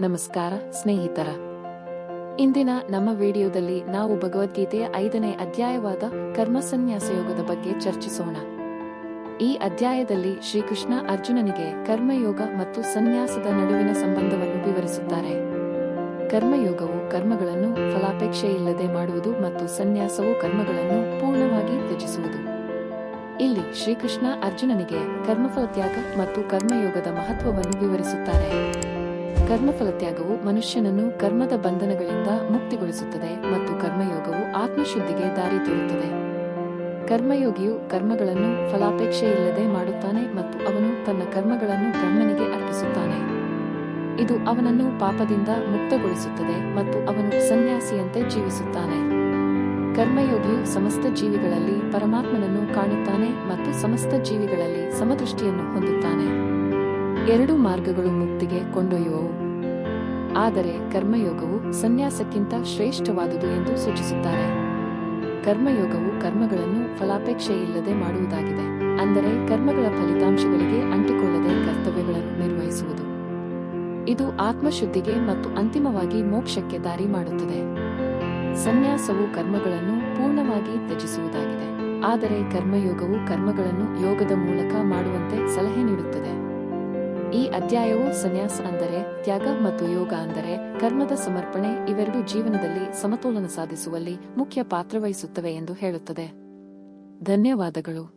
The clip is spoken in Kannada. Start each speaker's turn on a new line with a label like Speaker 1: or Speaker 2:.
Speaker 1: ನಮಸ್ಕಾರ, ಸ್ನೇಹಿತರ. ಇಂದಿನ ನಮ್ಮ ವಿಡಿಯೋದಲ್ಲಿ ನಾವು ಭಗವದ್ಗೀತೆಯ ಐದನೇ ಅಧ್ಯಾಯವಾದ ಕರ್ಮಸನ್ಯಾಸ ಯೋಗದ ಬಗ್ಗೆ ಚರ್ಚಿಸೋಣ. ಈ ಅಧ್ಯಾಯದಲ್ಲಿ ಶ್ರೀಕೃಷ್ಣ ಅರ್ಜುನನಿಗೆ ಕರ್ಮಯೋಗ ಮತ್ತು ಸನ್ಯಾಸದ ನಡುವಿನ ಸಂಬಂಧವನ್ನು ವಿವರಿಸುತ್ತಾರೆ. ಕರ್ಮಯೋಗವು ಕರ್ಮಗಳನ್ನು ಫಲಾಪೇಕ್ಷೆಯಿಲ್ಲದೆ ಮಾಡುವುದು ಮತ್ತು ಸನ್ಯಾಸವು ಕರ್ಮಗಳನ್ನು ಪೂರ್ಣವಾಗಿ ತ್ಯಜಿಸುವುದು. ಇಲ್ಲಿ ಶ್ರೀಕೃಷ್ಣ ಅರ್ಜುನನಿಗೆ ಕರ್ಮಫಲ ತ್ಯಾಗ ಮತ್ತು ಕರ್ಮಯೋಗದ ಮಹತ್ವವನ್ನು ವಿವರಿಸುತ್ತಾರೆ. ಕರ್ಮಫಲ ತ್ಯಾಗವು ಮನುಷ್ಯನನ್ನು ಕರ್ಮದ ಬಂಧನಗಳಿಂದ ಮುಕ್ತಿಗೊಳಿಸುತ್ತದೆ ಮತ್ತು ಕರ್ಮಯೋಗವು ಆತ್ಮಶುದ್ಧಿಗೆ ದಾರಿ ತೋರುತ್ತದೆ. ಕರ್ಮಯೋಗಿಯು ಕರ್ಮಗಳನ್ನು ಫಲಾಪೇಕ್ಷೆಯಿಲ್ಲದೆ ಮಾಡುತ್ತಾನೆ ಮತ್ತು ಅವನು ತನ್ನ ಕರ್ಮಗಳನ್ನು ಬ್ರಹ್ಮನಿಗೆ ಅರ್ಪಿಸುತ್ತಾನೆ. ಇದು ಅವನನ್ನು ಪಾಪದಿಂದ ಮುಕ್ತಗೊಳಿಸುತ್ತದೆ ಮತ್ತು ಅವನು ಸನ್ಯಾಸಿಯಂತೆ ಜೀವಿಸುತ್ತಾನೆ. ಕರ್ಮಯೋಗಿಯು ಸಮಸ್ತ ಜೀವಿಗಳಲ್ಲಿ ಪರಮಾತ್ಮನನ್ನು ಕಾಣುತ್ತಾನೆ ಮತ್ತು ಸಮಸ್ತ ಜೀವಿಗಳಲ್ಲಿ ಸಮದೃಷ್ಟಿಯನ್ನು ಹೊಂದುತ್ತಾನೆ. ಎರಡು ಮಾರ್ಗಗಳು ಮುಕ್ತಿಗೆ ಕೊಂಡೊಯ್ಯುವವು. ಆದರೆ ಕರ್ಮಯೋಗವು ಸನ್ಯಾಸಕ್ಕಿಂತ ಶ್ರೇಷ್ಠವಾದುದು ಎಂದು ಸೂಚಿಸುತ್ತಾರೆ. ಕರ್ಮಯೋಗವು ಕರ್ಮಗಳನ್ನು ಫಲಾಪೇಕ್ಷೆಯಿಲ್ಲದೆ ಮಾಡುವುದಾಗಿದೆ. ಅಂದರೆ ಕರ್ಮಗಳ ಫಲಿತಾಂಶಗಳಿಗೆ ಅಂಟಿಕೊಳ್ಳದೆ ಕರ್ತವ್ಯಗಳನ್ನು ನಿರ್ವಹಿಸುವುದು. ಇದು ಆತ್ಮಶುದ್ಧಿಗೆ ಮತ್ತು ಅಂತಿಮವಾಗಿ ಮೋಕ್ಷಕ್ಕೆ ದಾರಿ ಮಾಡುತ್ತದೆ. ಸನ್ಯಾಸವು ಕರ್ಮಗಳನ್ನು ಪೂರ್ಣವಾಗಿ ತ್ಯಜಿಸುವುದಾಗಿದೆ. ಆದರೆ ಕರ್ಮಯೋಗವು ಕರ್ಮಗಳನ್ನು ಯೋಗದ ಮೂಲಕ ಮಾಡುವಂತೆ ಸಲಹೆ ನೀಡುತ್ತದೆ. ಈ ಅಧ್ಯಾಯವು ಸನ್ಯಾಸ ಅಂದರೆ ತ್ಯಾಗ ಮತ್ತು ಯೋಗ ಅಂದರೆ ಕರ್ಮದ ಸಮರ್ಪಣೆ ಇವೆರಡೂ ಜೀವನದಲ್ಲಿ ಸಮತೋಲನ ಸಾಧಿಸುವಲ್ಲಿ ಮುಖ್ಯ ಪಾತ್ರವಹಿಸುತ್ತವೆ ಎಂದು ಹೇಳುತ್ತದೆ. ಧನ್ಯವಾದಗಳು.